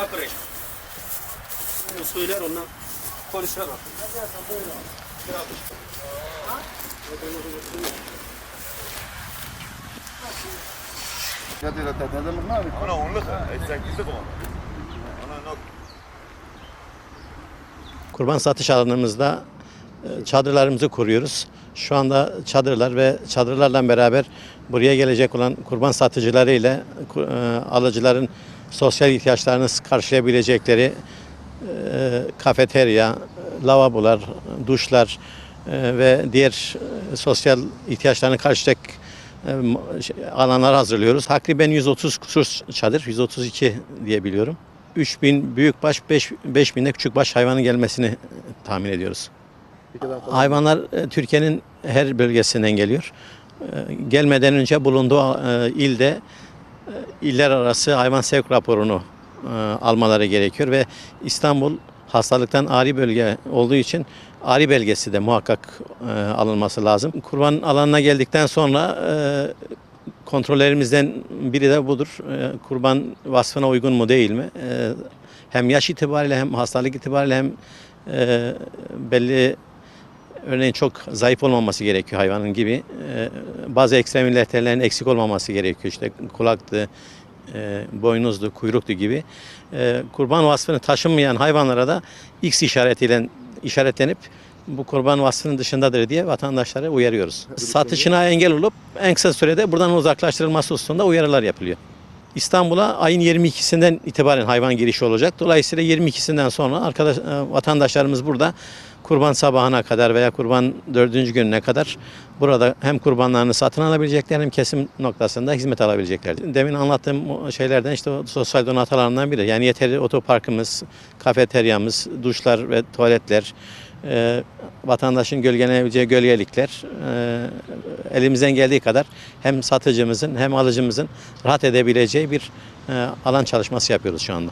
apre. Söyler ondan. Polisler var. Ona onluk ha. Sekizlik on. Ona nok. Kurban satış alanımızda e, çadırlarımızı kuruyoruz. Şu anda çadırlar ve çadırlarla beraber buraya gelecek olan kurban satıcıları ile alıcıların sosyal ihtiyaçlarını karşılayabilecekleri e, kafeterya, lavabolar, duşlar e, ve diğer e, sosyal ihtiyaçlarını karşılayacak e, şey, alanlar hazırlıyoruz. Takriben 130 kusur çadır, 132 diye biliyorum. 3000 büyükbaş, 5 5000 de küçükbaş hayvanın gelmesini tahmin ediyoruz. Hayvanlar e, Türkiye'nin her bölgesinden geliyor. Gelmeden önce bulunduğu ilde iller arası hayvan sevk raporunu e, almaları gerekiyor ve İstanbul hastalıktan ari bölge olduğu için ari belgesi de muhakkak e, alınması lazım. Kurban alanına geldikten sonra e, kontrollerimizden biri de budur. E, kurban vasfına uygun mu değil mi? E, hem yaş itibariyle hem hastalık itibariyle hem e, belli örneğin çok zayıf olmaması gerekiyor hayvanın gibi. E, bazı ekstrem illetlerinin eksik olmaması gerekiyor. İşte kulaktı, e, boynuzdu, kuyruktu gibi. E, kurban vasfını taşınmayan hayvanlara da X işaretiyle işaretlenip bu kurban vasfının dışındadır diye vatandaşları uyarıyoruz. Satışına engel olup en kısa sürede buradan uzaklaştırılması hususunda uyarılar yapılıyor. İstanbul'a ayın 22'sinden itibaren hayvan girişi olacak. Dolayısıyla 22'sinden sonra arkadaş e, vatandaşlarımız burada kurban sabahına kadar veya kurban dördüncü gününe kadar burada hem kurbanlarını satın alabilecekler hem kesim noktasında hizmet alabilecekler. Demin anlattığım şeylerden işte sosyal donat alanlarından biri. Yani yeterli otoparkımız, kafeteryamız, duşlar ve tuvaletler, e, vatandaşın gölgelenebileceği gölgelikler e, elimizden geldiği kadar hem satıcımızın hem alıcımızın rahat edebileceği bir e, alan çalışması yapıyoruz şu anda.